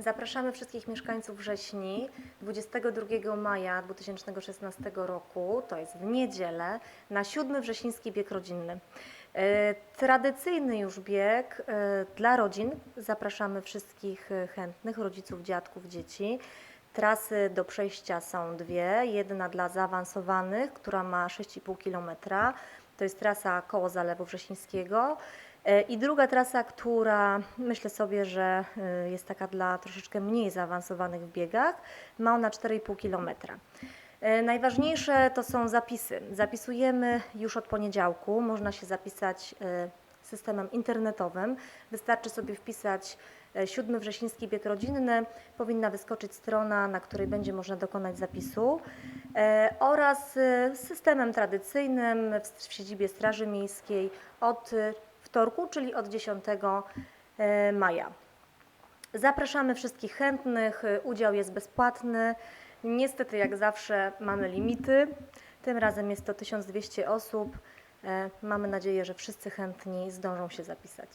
Zapraszamy wszystkich mieszkańców Wrześni 22 maja 2016 roku, to jest w niedzielę, na siódmy wrześniński bieg rodzinny. E, Tradycyjny już bieg e, dla rodzin. Zapraszamy wszystkich e, chętnych, rodziców, dziadków, dzieci. Trasy do przejścia są dwie. Jedna dla zaawansowanych, która ma 6,5 km. To jest trasa koło Zalewu Wrześnińskiego. E, I druga trasa, która myślę sobie, że e, jest taka dla troszeczkę mniej zaawansowanych w biegach, ma ona 4,5 km. E, Najważniejsze to są zapisy. Zapisujemy już od poniedziałku. Można się zapisać systemem internetowym. Wystarczy sobie wpisać e, 7 wrześniński bieg rodzinny. Powinna wyskoczyć strona, na której będzie można dokonać zapisu. Oraz systemem tradycyjnym w siedzibie Straży Miejskiej od wtorku, czyli od 10 e, maja. Zapraszamy wszystkich chętnych. y, Udział jest bezpłatny. Niestety, jak zawsze, mamy limity. Tym razem jest to 1200 osób. E, Mamy nadzieję, że wszyscy chętni zdążą się zapisać.